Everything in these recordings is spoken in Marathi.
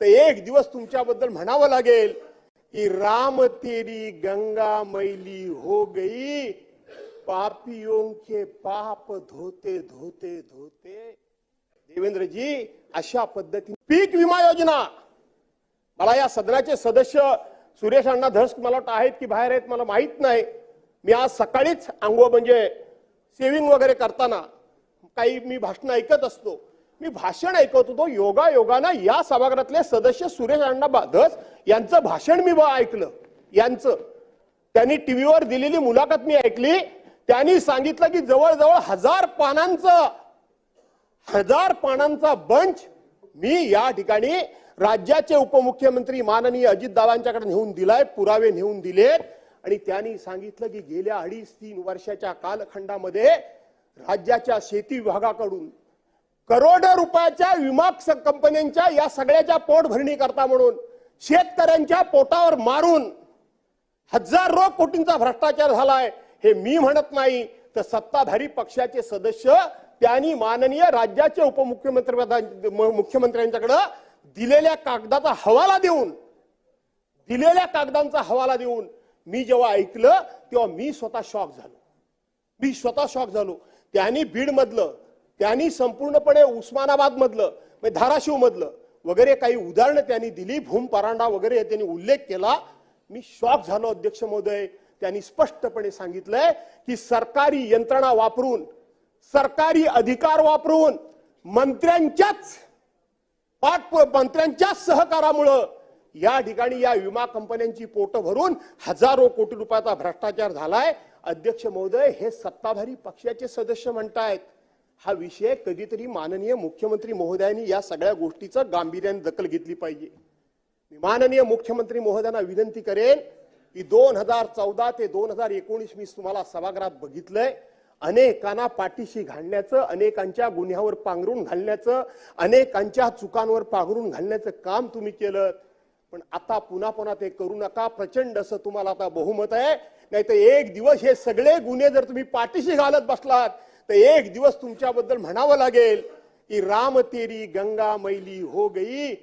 तर एक दिवस तुमच्याबद्दल म्हणावं लागेल की राम तेरी गंगा मैली हो गई पापियों के पाप धोते धोते धोते. देवेंद्रजी अशा पद्धतीने पीक विमा योजना. मला या सदनाचे सदस्य सुरेश अण्णा धस मला वाटतं आहेत की बाहेर आहेत मला माहीत नाही. मी आज सकाळीच अंगो म्हणजे सेविंग वगैरे करताना काही मी भाषण ऐकत असतो. मी भाषण ऐकत होतो योगा योगानं या सभागृहातले सदस्य सुरेश अण्णा धस यांचं भाषण मी ऐकलं. यांचं. त्यांनी टीव्हीवर दिलेली मुलाखत मी ऐकली. त्यांनी सांगितलं की जवळजवळ हजार पानांचं हजार पानांचा बंच मी या ठिकाणी राज्याचे उपमुख्यमंत्री माननीय अजितदादांच्याकडे नेऊन दिलाय पुरावे नेऊन दिलेत आणि त्यांनी सांगितलं की गेल्या अडीच तीन वर्षाच्या कालखंडामध्ये राज्याच्या शेती विभागाकडून करोडो रुपयाच्या विमा कंपन्यांच्या या सगळ्याच्या पोटभरणी करता म्हणून शेतकऱ्यांच्या पोटावर मारून हजारो कोटींचा भ्रष्टाचार झालाय हे मी म्हणत नाही. तर सत्ताधारी पक्षाचे सदस्य त्यांनी माननीय राज्याचे उपमुख्यमंत्री मुख्यमंत्र्यांच्याकडे दिलेल्या कागदाचा हवाला देऊन दिलेल्या कागदांचा हवाला देऊन मी जेव्हा ऐकलं तेव्हा मी स्वतः शॉक झालो. मी स्वतः शॉक झालो. त्यांनी बीड मधलं त्यांनी संपूर्णपणे उस्मानाबाद मधलं म्हणजे धाराशिव मधलं वगैरे काही उदाहरणं त्यांनी दिली भूम परांडा वगैरे त्यांनी उल्लेख केला. मी शॉक झालो अध्यक्ष महोदय त्यांनी स्पष्टपणे सांगितलंय की सरकारी यंत्रणा वापरून सरकारी अधिकार वापरून मंत्र्यांच्याच पाठ मंत्र्यांच्याच सहकारामुळं या ठिकाणी या विमा कंपन्यांची पोट भरून हजारो कोटी रुपयाचा भ्रष्टाचार झालाय. अध्यक्ष महोदय हे सत्ताधारी पक्षाचे सदस्य म्हणतायत. हा विषय कधीतरी माननीय मुख्यमंत्री महोदयांनी या सगळ्या गोष्टीचं गांभीर्याने दखल घेतली पाहिजे. मी माननीय मुख्यमंत्री महोदयांना विनंती करेन की दोन हजार चौदा ते दोन हजार एकोणीस मी तुम्हाला सभागृहात बघितलंय. अनेकांना पाठीशी घालण्याचं अनेकांच्या गुन्ह्यावर पांघरून घालण्याचं अनेकांच्या चुकांवर पांघरून घालण्याचं काम तुम्ही केलं. पण आता पुन्हा पुन्हा ते करू नका. प्रचंड असं तुम्हाला आता बहुमत आहे. नाही तर एक दिवस हे सगळे गुन्हे जर तुम्ही पाठीशी घालत बसलात तर एक दिवस तुमच्याबद्दल म्हणावं लागेल की राम तेरी गंगा मैली हो गई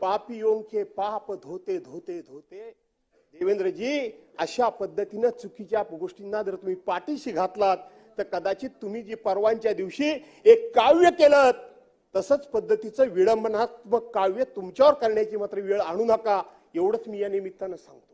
पापियों के पाप धोते धोते धोते. देवेंद्रजी अशा पद्धतीनं चुकीच्या गोष्टींना जर तुम्ही पाठीशी घातलात तर कदाचित तुम्ही जी परवांच्या दिवशी एक काव्य केलं तसंच पद्धतीचं विडंबनात्मक काव्य तुमच्यावर करण्याची मात्र वेळ आणू नका. एवढंच मी या निमित्तानं सांगतो.